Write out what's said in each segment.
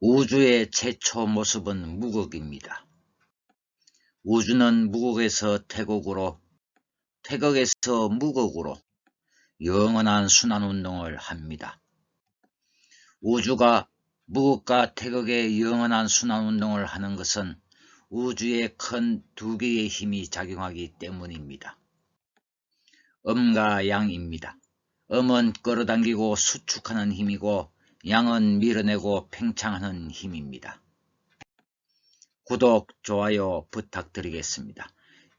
우주의 최초 모습은 무극입니다. 우주는 무극에서 태극으로, 태극에서 무극으로 영원한 순환운동을 합니다. 우주가 무극과 태극의 영원한 순환운동을 하는 것은 우주의 큰 두 개의 힘이 작용하기 때문입니다. 음과 양입니다. 음은 끌어당기고 수축하는 힘이고 양은 밀어내고 팽창하는 힘입니다. 구독, 좋아요 부탁드리겠습니다.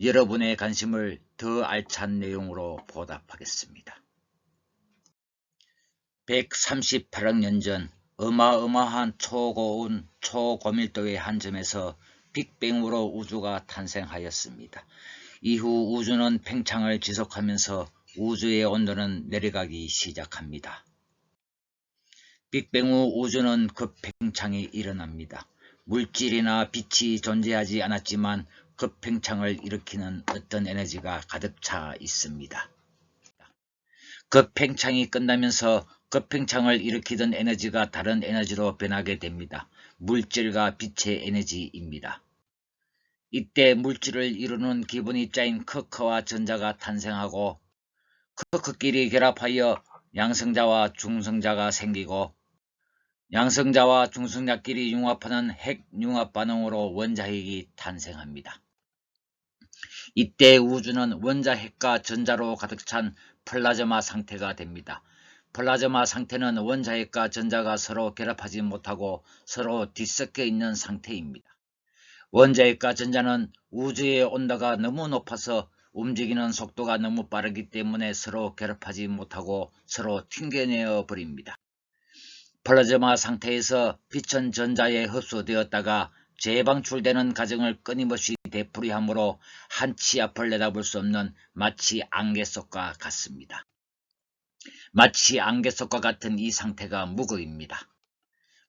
여러분의 관심을 더 알찬 내용으로 보답하겠습니다. 138억 년 전 어마어마한 초고온 초고밀도의 한 점에서 빅뱅으로 우주가 탄생하였습니다. 이후 우주는 팽창을 지속하면서 우주의 온도는 내려가기 시작합니다. 빅뱅 후 우주는 급팽창이 일어납니다. 물질이나 빛이 존재하지 않았지만 급팽창을 일으키는 어떤 에너지가 가득 차 있습니다. 급팽창이 끝나면서 급팽창을 일으키던 에너지가 다른 에너지로 변하게 됩니다. 물질과 빛의 에너지입니다. 이때 물질을 이루는 기본 입자인 크크와 전자가 탄생하고 크크끼리 결합하여 양성자와 중성자가 생기고 양성자와 중성자끼리 융합하는 핵융합 반응으로 원자핵이 탄생합니다. 이때 우주는 원자핵과 전자로 가득 찬 플라즈마 상태가 됩니다. 플라즈마 상태는 원자핵과 전자가 서로 결합하지 못하고 서로 뒤섞여 있는 상태입니다. 원자핵과 전자는 우주의 온도가 너무 높아서 움직이는 속도가 너무 빠르기 때문에 서로 결합하지 못하고 서로 튕겨내어 버립니다. 플라즈마 상태에서 빛은 전자에 흡수되었다가 재방출되는 과정을 끊임없이 되풀이하므로 한치 앞을 내다볼 수 없는 마치 안개 속과 같습니다. 마치 안개 속과 같은 이 상태가 무극입니다.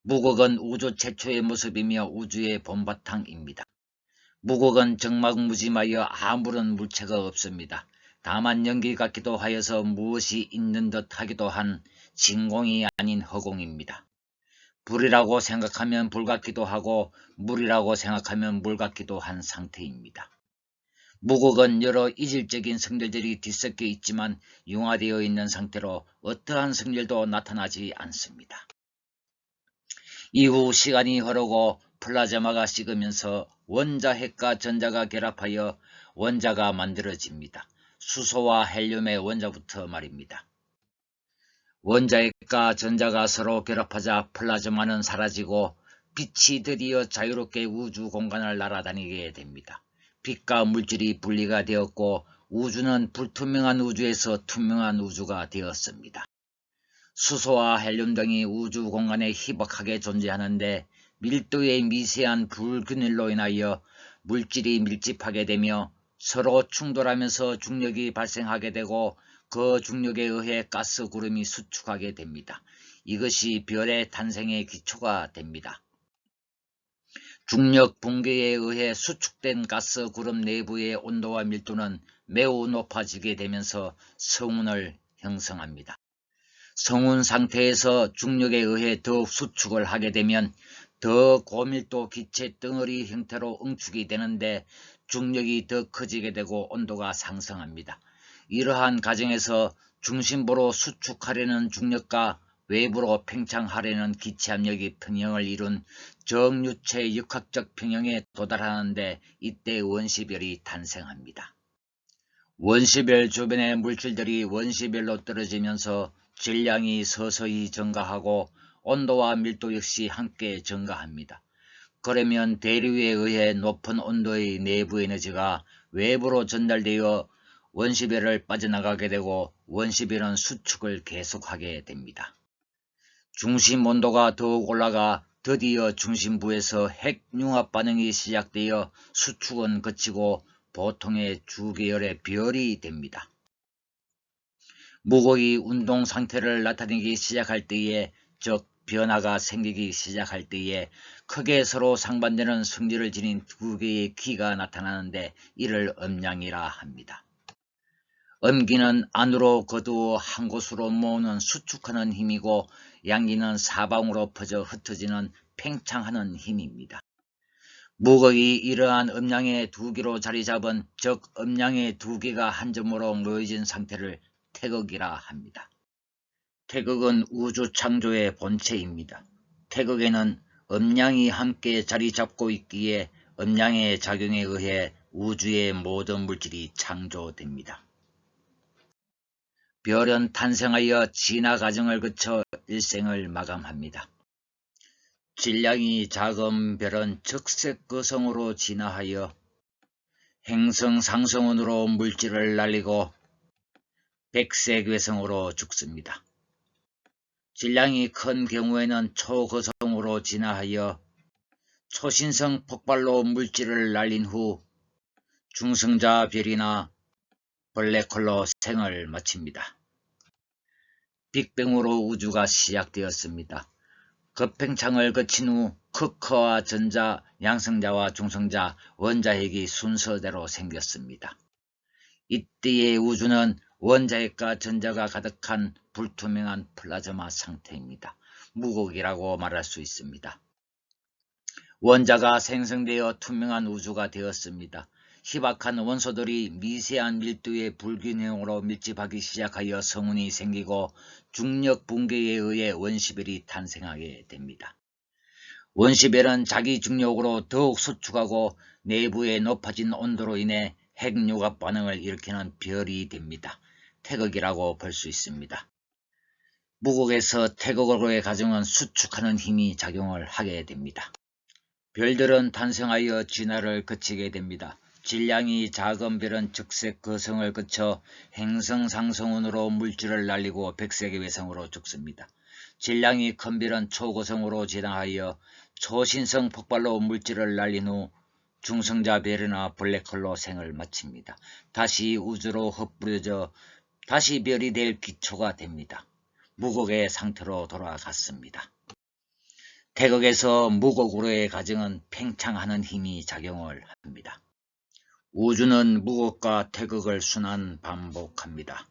무극은 우주 최초의 모습이며 우주의 본바탕입니다. 무극은 정막무지하여 아무런 물체가 없습니다. 다만 연기 같기도 하여서 무엇이 있는 듯 하기도 한 진공이 아닌 허공입니다. 불이라고 생각하면 불 같기도 하고 물이라고 생각하면 물 같기도 한 상태입니다. 무극은 여러 이질적인 성질들이 뒤섞여 있지만 융화되어 있는 상태로 어떠한 성질도 나타나지 않습니다. 이후 시간이 흐르고 플라즈마가 식으면서 원자핵과 전자가 결합하여 원자가 만들어집니다. 수소와 헬륨의 원자부터 말입니다. 원자핵과 전자가 서로 결합하자 플라즈마는 사라지고 빛이 드디어 자유롭게 우주 공간을 날아다니게 됩니다. 빛과 물질이 분리가 되었고 우주는 불투명한 우주에서 투명한 우주가 되었습니다. 수소와 헬륨 등이 우주 공간에 희박하게 존재하는데 밀도의 미세한 불균일로 인하여 물질이 밀집하게 되며 서로 충돌하면서 중력이 발생하게 되고 그 중력에 의해 가스 구름이 수축하게 됩니다. 이것이 별의 탄생의 기초가 됩니다. 중력 붕괴에 의해 수축된 가스 구름 내부의 온도와 밀도는 매우 높아지게 되면서 성운을 형성합니다. 성운 상태에서 중력에 의해 더욱 수축을 하게 되면 더 고밀도 기체 덩어리 형태로 응축이 되는데 중력이 더 커지게 되고 온도가 상승합니다. 이러한 과정에서 중심부로 수축하려는 중력과 외부로 팽창하려는 기체 압력이 평형을 이룬 정유체 역학적 평형에 도달하는데 이때 원시별이 탄생합니다. 원시별 주변의 물질들이 원시별로 떨어지면서 질량이 서서히 증가하고 온도와 밀도 역시 함께 증가합니다. 그러면 대류에 의해 높은 온도의 내부 에너지가 외부로 전달되어 원시별을 빠져나가게 되고 원시별은 수축을 계속하게 됩니다. 중심 온도가 더욱 올라가 드디어 중심부에서 핵융합 반응이 시작되어 수축은 거치고 보통의 주계열의 별이 됩니다. 무거이 운동 상태를 나타내기 시작할 때에 즉 변화가 생기기 시작할 때에 크게 서로 상반되는 성질을 지닌 두 개의 키가 나타나는데 이를 음양이라 합니다. 음기는 안으로 거두어 한 곳으로 모으는 수축하는 힘이고 양기는 사방으로 퍼져 흩어지는 팽창하는 힘입니다. 무거이 이러한 음양의 두 개로 자리 잡은 즉 음양의 두 개가 한 점으로 모여진 상태를 태극이라 합니다. 태극은 우주 창조의 본체입니다. 태극에는 음양이 함께 자리 잡고 있기에 음양의 작용에 의해 우주의 모든 물질이 창조됩니다. 별은 탄생하여 진화 과정을 거쳐 일생을 마감합니다. 질량이 작은 별은 적색 거성으로 진화하여 행성 상성운으로 물질을 날리고 백색 외성으로 죽습니다. 질량이 큰 경우에는 초거성으로 진화하여 초신성 폭발로 물질을 날린 후 중성자 별이나 블랙홀로 생을 마칩니다. 빅뱅으로 우주가 시작되었습니다. 급팽창을 거친 후 크커와 전자, 양성자와 중성자, 원자핵이 순서대로 생겼습니다. 이때의 우주는 원자핵과 전자가 가득한 불투명한 플라즈마 상태입니다. 무곡이라고 말할 수 있습니다. 원자가 생성되어 투명한 우주가 되었습니다. 희박한 원소들이 미세한 밀도의 불균형으로 밀집하기 시작하여 성운이 생기고 중력 붕괴에 의해 원시별이 탄생하게 됩니다. 원시별은 자기 중력으로 더욱 수축하고 내부에 높아진 온도로 인해 핵융합 반응을 일으키는 별이 됩니다. 태극이라고 볼 수 있습니다. 무곡에서 태극으로의 가정은 수축하는 힘이 작용을 하게 됩니다. 별들은 탄생하여 진화를 거치게 됩니다. 질량이 작은 별은 적색 거성을 거쳐 행성 상성운으로 물질을 날리고 백색의 외성으로 죽습니다. 질량이 큰 별은 초고성으로 진화하여 초신성 폭발로 물질을 날린 후 중성자 별이나 블랙홀로 생을 마칩니다. 다시 우주로 헛뿌려져 다시 별이 될 기초가 됩니다. 무곡의 상태로 돌아갔습니다. 태극에서 무곡으로의 가정은 팽창하는 힘이 작용을 합니다. 우주는 무엇과 태극을 순환 반복합니다.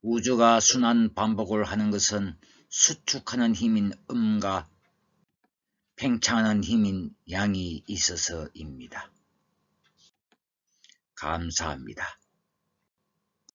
우주가 순환 반복을 하는 것은 수축하는 힘인 음과 팽창하는 힘인 양이 있어서입니다. 감사합니다.